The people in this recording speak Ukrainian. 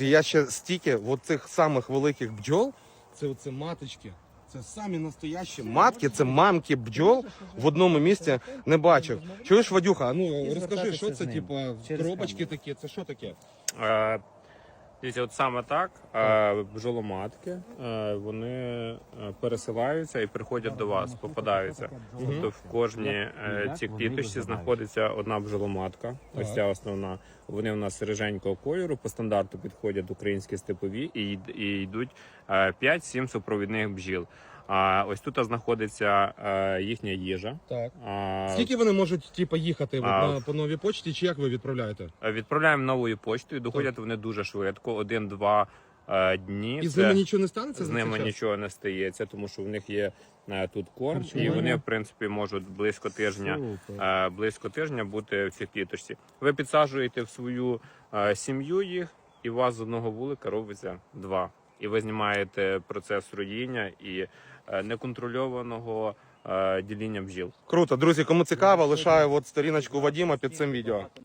Я ще стільки от цих самих великих бджол, це оце маточки. Це самі настоящі матки, це мамки бджол в одному місці не бачив. Чуєш, Вадюха, а ну розкажи, що це, типу, коробочки такі, це що таке? Е, Дивіться, от саме так бжоломатки бджоломатки е, вони е, пересилаються і приходять до вас, попадаються. Тобто в кожній е, цій кліточці знаходиться одна бжоломатка, Ось ця основна. Вони у нас риженького кольору. По стандарту підходять українські степові і, йдуть е, 5-7 супровідних бджіл. А ось тут знаходиться е, їхня їжа. Так. А, Скільки вони можуть типа, їхати от, А, на, по новій почті, чи як ви відправляєте? Е, Відправляємо новою поштою. Доходять вони дуже швидко, один-два е, дні. І з Це- ними нічого не станеться? з за ними час? нічого не стається, тому що в них є е, тут корм, і Харчування. вони, в принципі, можуть близько тижня, Супер. е, близько тижня бути в цій кліточці. Ви підсаджуєте в свою е, сім'ю їх, і у вас з одного вулика робиться два. І ви знімаєте процес роїння і е, неконтрольованого е, діління бджіл. Круто, друзі, кому цікаво, лишаю от сторіночку Вадіма під цим відео.